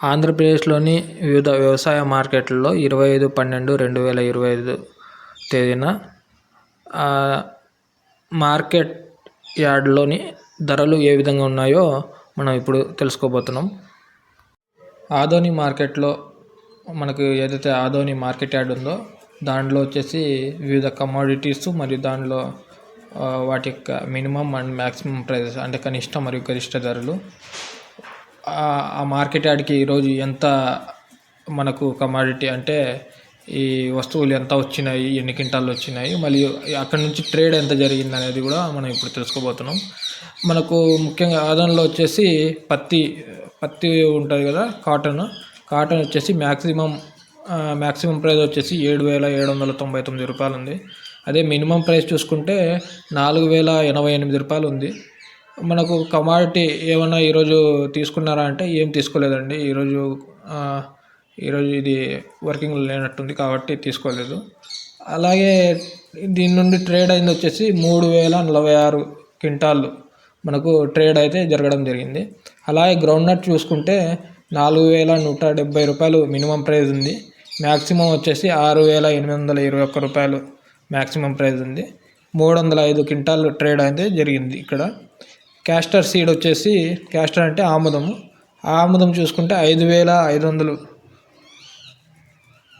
ఆంధ్రప్రదేశ్లోని వివిధ వ్యవసాయ మార్కెట్లలో ఇరవై ఐదు పన్నెండు రెండు వేల ఇరవై ఐదు తేదీన మార్కెట్ యార్డ్లోని ధరలు ఏ విధంగా ఉన్నాయో మనం ఇప్పుడు తెలుసుకోబోతున్నాం. ఆదోని మార్కెట్లో మనకు ఏదైతే ఆదోని మార్కెట్ యార్డ్ ఉందో దాంట్లో వచ్చేసి వివిధ కమోడిటీస్ మరియు దానిలో వాటి యొక్క మినిమం అండ్ మ్యాక్సిమం ప్రైజెస్ అంటే కనిష్ట మరియు గరిష్ట ధరలు. ఆ మార్కెట్ యార్డ్కి ఈరోజు ఎంత మనకు కమాడిటీ అంటే ఈ వస్తువులు ఎంత వచ్చినాయి ఎన్ని క్వింటాలు వచ్చినాయి మళ్ళీ అక్కడ నుంచి ట్రేడ్ ఎంత జరిగింది అనేది కూడా మనం ఇప్పుడు తెలుసుకోబోతున్నాం. మనకు ముఖ్యంగా ఆదాయంలో వచ్చేసి పత్తి పత్తి ఉంటుంది కదా కాటన్ కాటన్ వచ్చేసి మ్యాక్సిమం మ్యాక్సిమం ప్రైస్ వచ్చేసి ఏడు వేల ఏడు వందల తొంభై తొమ్మిది రూపాయలు ఉంది అదే మినిమం ప్రైస్ చూసుకుంటే నాలుగు వేల ఎనభై ఎనిమిది రూపాయలు ఉంది మనకు కమాడిటీ ఏమన్నా ఈరోజు తీసుకున్నారా అంటే ఏం తీసుకోలేదండి. ఈరోజు ఈరోజు ఇది వర్కింగ్ లేనట్టుంది కాబట్టి తీసుకోలేదు. అలాగే దీని నుండి ట్రేడ్ అయింది వచ్చేసి మూడు వేల నలభై ఆరు క్వింటాళ్ళు మనకు ట్రేడ్ అయితే జరగడం జరిగింది. అలాగే గ్రౌండ్ నట్ చూసుకుంటే నాలుగు వేల నూట డెబ్బై రూపాయలు మినిమం ప్రైస్ ఉంది. మ్యాక్సిమం వచ్చేసి ఆరు వేల ఎనిమిది వందల ఇరవై ఒక్క రూపాయలు మ్యాక్సిమం ప్రైజ్ ఉంది. మూడు వందల ఐదు క్వింటాల్ ట్రేడ్ అయితే జరిగింది ఇక్కడ. క్యాస్టర్ సీడ్ వచ్చేసి క్యాస్టర్ అంటే ఆముదము. ఆముదం చూసుకుంటే ఐదు వేల ఐదు వందలు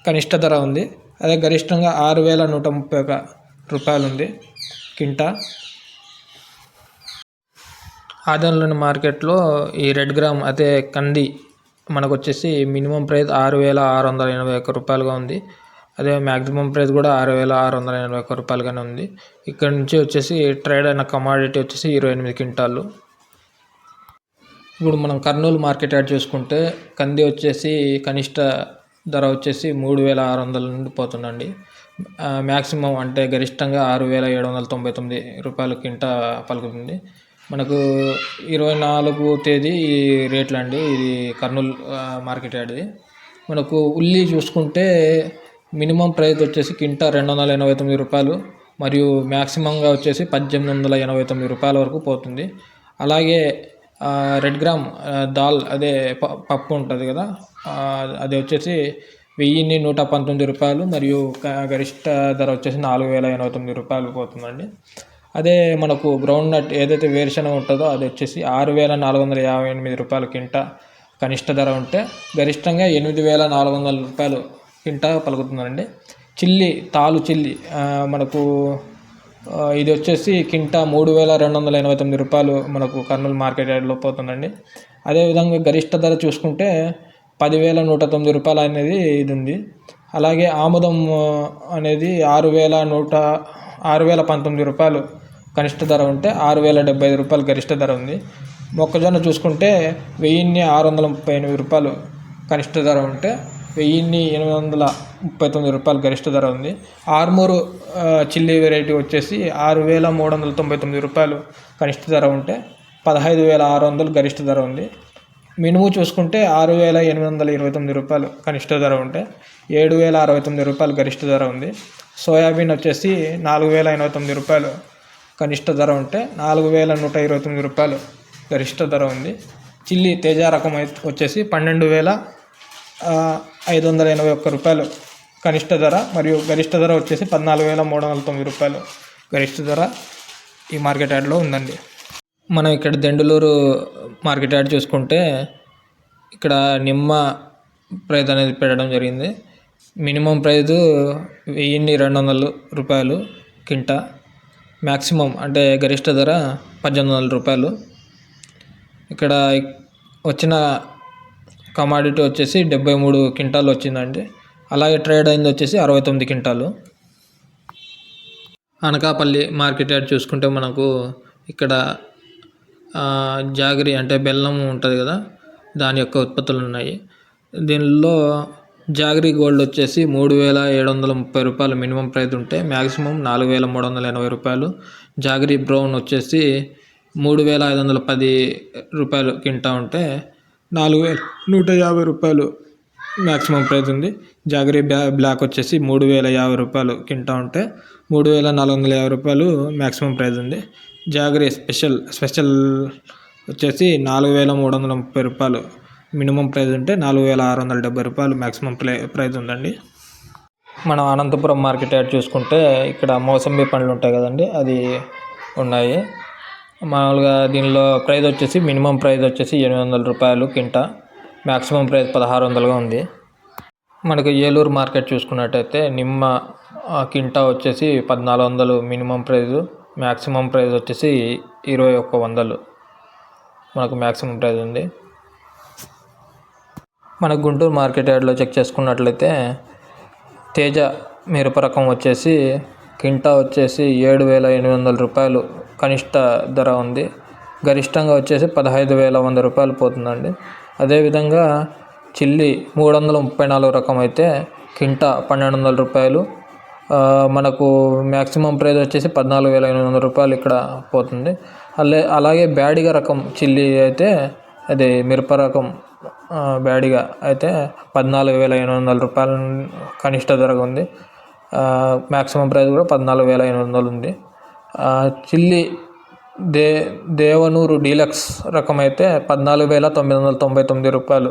కనిష్ట ధర ఉంది. అదే గరిష్టంగా ఆరు వేల నూట ముప్పై ఒక రూపాయలు ఉంది కింటా. ఆదంలోని మార్కెట్లో ఈ రెడ్ గ్రామ్ అదే కంది మనకు వచ్చేసి మినిమం ప్రైస్ ఆరు వేల ఆరు వందల ఎనభై ఒక్క రూపాయలుగా ఉంది. అదే మ్యాక్సిమం ప్రైస్ కూడా ఆరు వేల ఆరు వందల ఎనభై ఒక్క రూపాయలుగానే ఉంది. ఇక్కడ నుంచి వచ్చేసి ట్రేడ్ అయిన కమాడిటీ వచ్చేసి ఇరవై ఎనిమిది క్వింటాలు. ఇప్పుడు మనం కర్నూలు మార్కెట్ యాడ్ చూసుకుంటే కంది వచ్చేసి కనిష్ట ధర వచ్చేసి మూడు వేల ఆరు వందల నుండి పోతుందండి. మ్యాక్సిమం అంటే గరిష్టంగా ఆరు వేల ఏడు వందల తొంభై తొమ్మిది రూపాయల కింట పలుకుతుంది. మనకు ఇరవై నాలుగు తేదీ ఈ రేట్లు అండి ఇది కర్నూలు మార్కెట్ యాడ్ది. మనకు ఉల్లి చూసుకుంటే మినిమం ప్రైస్ వచ్చేసి కింటా రెండు వందల ఎనభై తొమ్మిది రూపాయలు మరియు మ్యాక్సిమంగా వచ్చేసి పద్దెనిమిది వందల ఎనభై తొమ్మిది రూపాయల వరకు పోతుంది. అలాగే రెడ్ గ్రామ్ దాల్ అదే పప్పు ఉంటుంది కదా అది వచ్చేసి వెయ్యిన్ని నూట పంతొమ్మిది రూపాయలు మరియు గరిష్ట ధర వచ్చేసి నాలుగు వేల ఎనభై తొమ్మిది రూపాయలు పోతుందండి. అదే మనకు గ్రౌండ్ నట్ ఏదైతే వేరుశనగ ఉంటుందో అది వచ్చేసి ఆరు వేల నాలుగు వందల యాభై ఎనిమిది రూపాయల కింట కనిష్ట ధర ఉంటే గరిష్టంగా ఎనిమిది వేల నాలుగు వందల రూపాయలు కింటా పలుకుతుందండి చిల్లి తాలు చిల్లి మనకు ఇది వచ్చేసి కింటా మూడు వేల రెండు వందల ఎనభై తొమ్మిది రూపాయలు మనకు కర్నూలు మార్కెట్ యార్డ్లో పోతుందండి. అదేవిధంగా గరిష్ట ధర చూసుకుంటే పదివేల నూట తొమ్మిది రూపాయలు అనేది ఇది ఉంది. అలాగే ఆముదం అనేది ఆరు వేల నూట ఆరు వేల పంతొమ్మిది రూపాయలు కనిష్ట ధర ఉంటే ఆరు వేల డెబ్బై ఐదు రూపాయలు గరిష్ట ధర ఉంది. మొక్కజొన్న చూసుకుంటే వెయ్యిన్ని ఆరు వందల ముప్పై ఎనిమిది రూపాయలు కనిష్ట ధర ఉంటే వెయ్యిన్ని ఎనిమిది వందల ముప్పై తొమ్మిది రూపాయలు గరిష్ట ధర ఉంది. ఆర్మూరు చిల్లీ వెరైటీ వచ్చేసి ఆరు వేల మూడు వందల తొంభై తొమ్మిది రూపాయలు కనిష్ట ధర ఉంటే పదహైదు వేల ఆరు వందలు గరిష్ట ధర ఉంది. మినుము చూసుకుంటే ఆరు వేల ఎనిమిది వందల ఇరవై తొమ్మిది రూపాయలు కనిష్ట ధర ఉంటే ఏడు వేల అరవై తొమ్మిది రూపాయలు గరిష్ట ధర ఉంది. సోయాబీన్ వచ్చేసి నాలుగు వేల ఎనభై తొమ్మిది రూపాయలు కనిష్ట ధర ఉంటే నాలుగు వేల నూట ఇరవై తొమ్మిది రూపాయలు గరిష్ట ధర ఉంది. చిల్లీ తేజ రకం వచ్చేసి పన్నెండు వేల ఐదు వందల ఎనభై ఒక్క రూపాయలు కనిష్ట ధర మరియు గరిష్ట ధర వచ్చేసి పద్నాలుగు వేల మూడు వందల తొమ్మిది రూపాయలు గరిష్ట ధర ఈ మార్కెట్ యార్డ్లో ఉందండి. మనం ఇక్కడ దెండులూరు మార్కెట్ యార్డ్ చూసుకుంటే ఇక్కడ నిమ్మ ప్రైజ్ అనేది పెట్టడం జరిగింది. మినిమం ప్రైజ్ వెయ్యిన్ని రెండు వందల రూపాయలు కింట. మ్యాక్సిమం అంటే గరిష్ట ధర పద్దెనిమిది వందల రూపాయలు. ఇక్కడ వచ్చిన కమాడిటీ వచ్చేసి డెబ్బై మూడు క్వింటాలు వచ్చిందండి. అలాగే ట్రేడ్ అయింది వచ్చేసి అరవై తొమ్మిది క్వింటాలు. అనకాపల్లి మార్కెట్ యార్డ్ చూసుకుంటే మనకు ఇక్కడ జాగరి అంటే బెల్లం ఉంటుంది కదా దాని యొక్క ఉత్పత్తులు ఉన్నాయి. దీనిలో జాగరి గోల్డ్ వచ్చేసి మూడు వేల ఏడు వందల ముప్పై రూపాయలు మినిమం ప్రైస్ ఉంటే మ్యాక్సిమం నాలుగు వేల మూడు వందల ఎనభై రూపాయలు. జాగరి బ్రౌన్ వచ్చేసి మూడు వేల ఐదు వందల పది రూపాయలు కింటా ఉంటే నాలుగు వేలు. నూట యాభై రూపాయలు మ్యాక్సిమం ప్రైస్ ఉంది. జాగరీ బ్లా బ్లాక్ వచ్చేసి మూడు వేల యాభై రూపాయలు కింటా ఉంటే మూడు వేల నాలుగు వందల యాభై రూపాయలు మ్యాక్సిమం ప్రైస్ ఉంది. జాగరీ స్పెషల్ స్పెషల్ వచ్చేసి నాలుగు వేల మూడు వందల ముప్పై రూపాయలు మినిమం ప్రైస్ ఉంటే నాలుగు వేల ఆరు వందల డెబ్బై రూపాయలు మ్యాక్సిమం ప్రై ప్రైస్ ఉందండి. మనం అనంతపురం మార్కెట్ యాడ్ చూసుకుంటే ఇక్కడ మోసంబి పండ్లు ఉంటాయి కదండి అది ఉన్నాయి. మామూలుగా దీనిలో ప్రైస్ వచ్చేసి మినిమం ప్రైస్ వచ్చేసి ఎనిమిది వందల రూపాయలు కింటా. మ్యాక్సిమం ప్రైస్ పదహారు వందలుగా ఉంది. మనకు ఏలూరు మార్కెట్ చూసుకున్నట్టయితే నిమ్మ కింటా వచ్చేసి పద్నాలుగు వందలు మినిమం ప్రైస్ మ్యాక్సిమం ప్రైస్ వచ్చేసి ఇరవై ఒక్క వందలు మనకు మ్యాక్సిమం ప్రైస్ ఉంది. మన గుంటూరు మార్కెట్ యార్డ్లో చెక్ చేసుకున్నట్లయితే తేజ మిరప రకం వచ్చేసి కింటా వచ్చేసి ఏడు వేల ఎనిమిది వందల రూపాయలు కనిష్ట ధర ఉంది. గరిష్టంగా వచ్చేసి పదహైదు వేల వంద రూపాయలు పోతుందండి. అదేవిధంగా చిల్లి మూడు వందల ముప్పై నాలుగు రకం అయితే కింటా పన్నెండు వందల రూపాయలు. మనకు మ్యాక్సిమం ప్రైస్ వచ్చేసి పద్నాలుగు వేల ఎనిమిది వందల రూపాయలు ఇక్కడ పోతుంది. అలా అలాగే బ్యాడిగా రకం చిల్లి అయితే అది మిరప రకం బ్యాడిగా అయితే పద్నాలుగు వేల ఎనిమిది వందల రూపాయల కనిష్ట ధర ఉంది. మ్యాక్సిమం ప్రైస్ కూడా పద్నాలుగు వేల ఎనిమిది వందలు ఉంది. చిల్లి దే దేవనూరు డీలక్స్ రకం అయితే పద్నాలుగు వేల తొమ్మిది వందల తొంభై తొమ్మిది రూపాయలు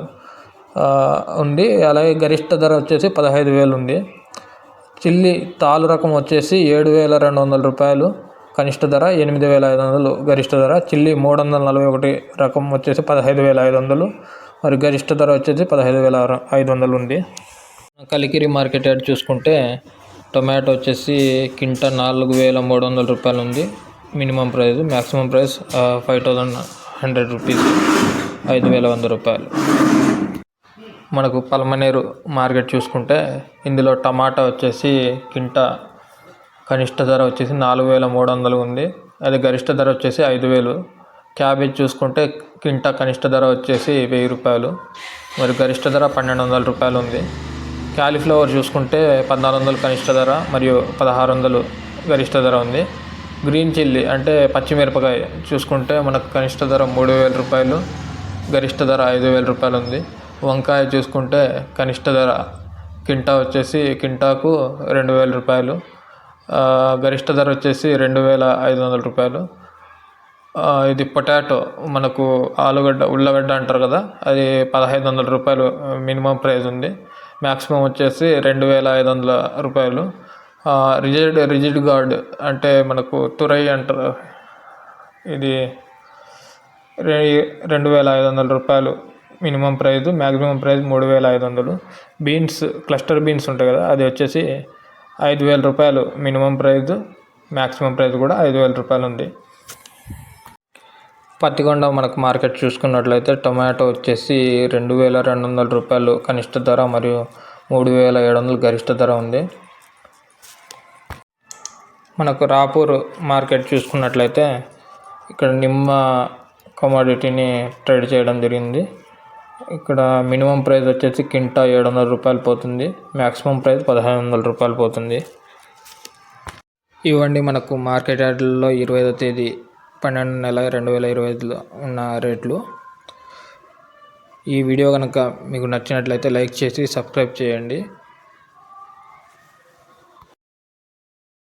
ఉంది. అలాగే గరిష్ట ధర వచ్చేసి పదహైదు వేలు ఉంది. చిల్లి తాలు రకం వచ్చేసి ఏడు వేల రెండు వందల రూపాయలు కనిష్ట ధర ఎనిమిది వేల ఐదు వందలు గరిష్ట ధర చిల్లి మూడు వందల నలభై ఒకటి రకం వచ్చేసి పదహైదు వేల ఐదు వందలు మరి గరిష్ట ధర వచ్చేసి పదహైదు వేల ఐదు వందలు ఉంది. కలికిరి మార్కెట్ యార్డ్ చూసుకుంటే టొమాటో వచ్చేసి కింట నాలుగు వేల మూడు వందల రూపాయలు ఉంది. Minimum price maximum price five thousand hundred rupees ఐదు వేల వంద రూపాయలు. మనకు పలమనేరు మార్కెట్ చూసుకుంటే ఇందులో టమాటా వచ్చేసి కింట కనిష్ట ధర వచ్చేసి నాలుగు వేల మూడు వందలు ఉంది. అది గరిష్ట ధర వచ్చేసి ఐదు వేలు. క్యాబేజ్ చూసుకుంటే కింట కనిష్ట ధర వచ్చేసి వెయ్యి రూపాయలు. మరి గరిష్ట ధర పన్నెండు వందల రూపాయలు ఉంది. క్యాలీఫ్లవర్ చూసుకుంటే పద్నాలుగు వందలు కనిష్ట ధర మరియు పదహారు వందలు గరిష్ట ధర ఉంది. గ్రీన్ చిల్లీ అంటే పచ్చిమిరపకాయ చూసుకుంటే మనకు కనిష్ట ధర మూడు వేల రూపాయలు గరిష్ట ధర ఐదు వేల రూపాయలు ఉంది. వంకాయ చూసుకుంటే కనిష్ట ధర కింటా వచ్చేసి కింటాకు రెండు వేల రూపాయలు గరిష్ట ధర వచ్చేసి రెండు వేల ఐదు వందల రూపాయలు. ఇది పొటాటో మనకు ఆలుగడ్డ ఉల్లగడ్డ అంటారు కదా అది పదహైదు వందల రూపాయలు మినిమం ప్రైస్ ఉంది. మ్యాక్సిమం వచ్చేసి రెండు వేల ఐదు వందల రూపాయలు. రిజిడ్ రిజిడ్ గార్డ్ అంటే మనకు తురై అంటారు. ఇది రెండు వేల ఐదు వందల రూపాయలు మినిమం ప్రైస్ మ్యాక్సిమం ప్రైస్ మూడు వేల ఐదు వందలు. బీన్స్ క్లస్టర్ బీన్స్ ఉంటాయి కదా అది వచ్చేసి ఐదు వేల రూపాయలు మినిమం ప్రైస్ మ్యాక్సిమం ప్రైస్ కూడా ఐదు వేల రూపాయలు ఉంది. పత్తికొండ మనకు మార్కెట్ చూసుకున్నట్లయితే టొమాటో వచ్చేసి రెండు వేల రెండు వందల రూపాయలు కనిష్ట ధర మరియు మూడు వేల ఏడు వందలు గరిష్ట ధర ఉంది. మనకు రాపూర్ మార్కెట్ చూసుకున్నట్లయితే ఇక్కడ నిమ్మ కమోడిటీని ట్రేడ్ చేయడం జరిగింది. ఇక్కడ మినిమం ప్రైస్ వచ్చేసి కింటా ఏడు వందల రూపాయలు పోతుంది. మ్యాక్సిమం ప్రైస్ పదహైదు వందల రూపాయలు పోతుంది. ఇవ్వండి మనకు మార్కెట్ యార్డ్లలో ఇరవై ఐదో తేదీ పన్నెండు నెల రెండు వేల ఇరవై ఐదులో ఉన్న రేట్లు. ఈ వీడియో కనుక మీకు నచ్చినట్లయితే లైక్ చేసి సబ్స్క్రైబ్ చేయండి.